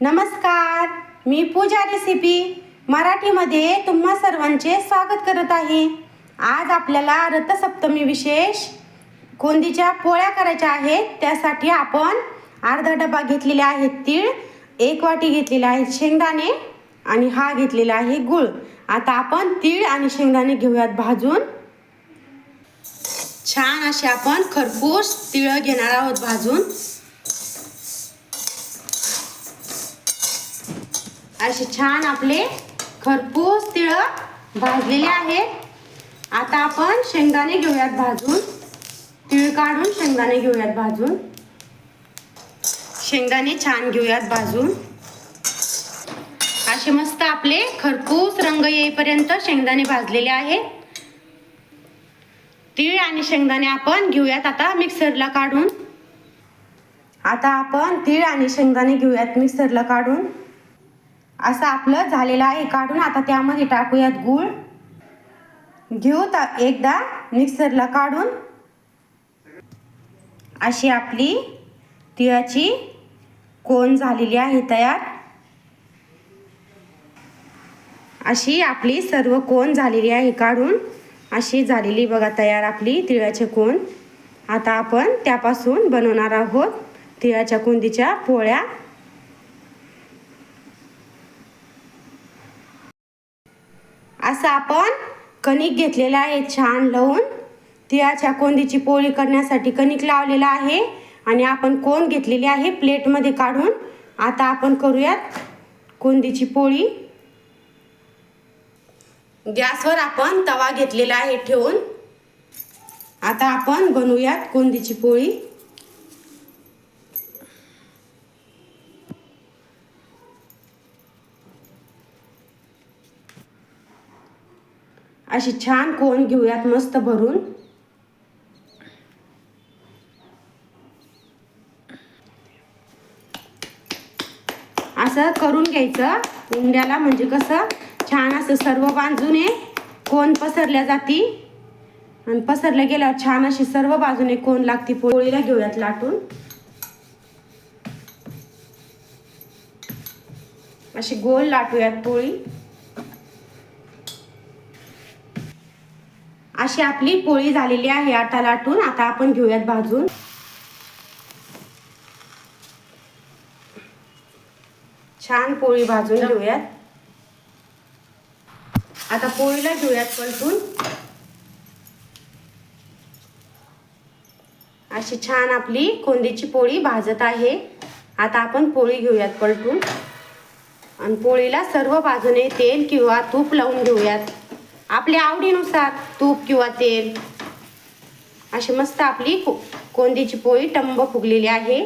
नमस्कार मी पूजा रेसिपी मराठीमध्ये तुम्हा सर्वांचे स्वागत करत आहे. आज आपल्याला रथसप्तमी विशेष कोंदीच्या पोळ्या करायच्या आहेत. त्यासाठी आपण अर्धा डबा घेतलेले आहेत तीळ एक वाटी घेतलेले आहेत शेंगदाणे आणि हा घेतलेला आहे गुळ. आता आपण तीळ आणि शेंगदाणे घेऊयात भाजून. छान असे आपण खरपूस तिळं घेणार आहोत भाजून. असे छान आपले खरपूस तिळ भाजलेले आहेत. आता आपण शेंगदाणे घेऊयात भाजून. तिळ काढून शेंगदाणे घेऊयात भाजून. शेंगदाणे छान घेऊयात भाजून. असे मस्त आपले खरपूस रंग येईपर्यंत शेंगदाणे भाजलेले आहेत. तीळ आणि शेंगदाणे आपण घेऊयात आता मिक्सरला काढून. आता आपण तीळ आणि शेंगदाणे घेऊयात मिक्सरला काढून. असं आपलं झालेलं आहे. काढून आता त्यामध्ये टाकूयात गूळ. घेऊ तर एकदा मिक्सरला काढून. अशी आपली तिळाची कोण झालेली आहे तयार. अशी आपली सर्व कोण झालेली आहे काढून. अशी झालेली बघा तयार आपली तिळाचे कोण. आता आपण त्यापासून बनवणार आहोत तिळाच्या कुंदीच्या पोळ्या. असं आपण कणिक घेतलेलं आहे छान लावून. तिळाच्या कोंदीची पोळी करण्यासाठी कणिक लावलेला आहे. आणि आपण कोण घेतलेली आहे प्लेटमध्ये काढून. आता आपण करूयात कोंदीची पोळी. गॅसवर आपण तवा घेतलेला आहे ठेवून. आता आपण बनवूयात कोंदीची पोळी. अशी छान कोण घेऊयात मस्त भरून? असं करून घ्यायचं. उंड्याला म्हणजे कसं? छान असं सर्व बाजूने कोण पसरल्या जाती? आणि पसरल्या गेल्यावर छान अशी सर्व बाजूने कोण लागती पोळीला घेऊयात लाटून. अशी गोल लाटूयात पोळी. अशी आपली पोळी झालेली आहे आटा लाटून आता आपण घेऊयात भाजून. छान पोळी भाजून घेऊयात. आता पोळीला घेऊयात पलटून अशी छान आपली कोंदीची पोळी भाजत आहे. आता आपण पोळी घेऊयात पलटून आणि पोळीला सर्व बाजूने तेल किंवा तूप लावून घेऊयात. आपल्या आवडीनुसार तूप किंवा तेल. अशी मस्त आपली को कोंदीची पोळी टंब फुगलेली आहे.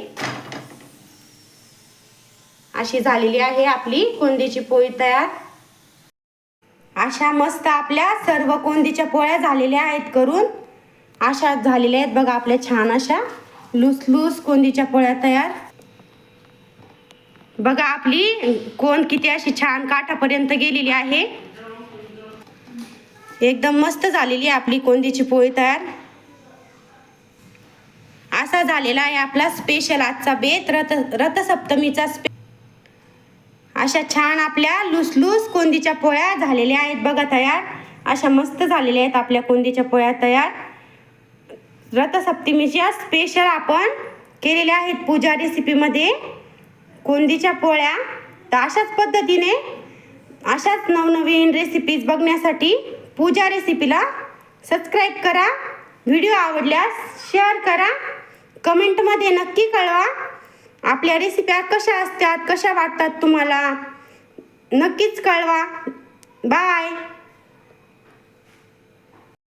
अशी झालेली आहे आपली कोंदीची पोळी तयार. अशा मस्त आपल्या सर्व कोंदीच्या पोळ्या झालेल्या आहेत करून. अशा झालेल्या आहेत बघा आपल्या छान अशा लुसलूस कोंदीच्या पोळ्या तयार. बघा आपली कोण किती अशी छान काठापर्यंत गेलेली आहे. एकदम मस्त झालेली आहे आपली कोंदीची पोळी तयार. असा झालेला आहे आपला स्पेशल आजचा बेत रथ रथसप्तमीचा स्पे अशा छान आपल्या लुसलूस कोंदीच्या पोळ्या झालेल्या आहेत बघा तयार. अशा मस्त झालेल्या आहेत आपल्या कोंदीच्या पोळ्या तयार. रथसप्तमीच्या स्पेशल आपण केलेल्या आहेत पूजा रेसिपीमध्ये कोंदीच्या पोळ्या. तर अशाच पद्धतीने अशाच नवनवीन रेसिपीज बघण्यासाठी पूजा रेसिपीला सबस्क्राईब करा. व्हिडिओ आवडल्यास शेअर करा. कमेंटमध्ये नक्की कळवा. आपल्या रेसिप्या कशा असतात कशा वाटतात तुम्हाला? नक्कीच कळवा. बाय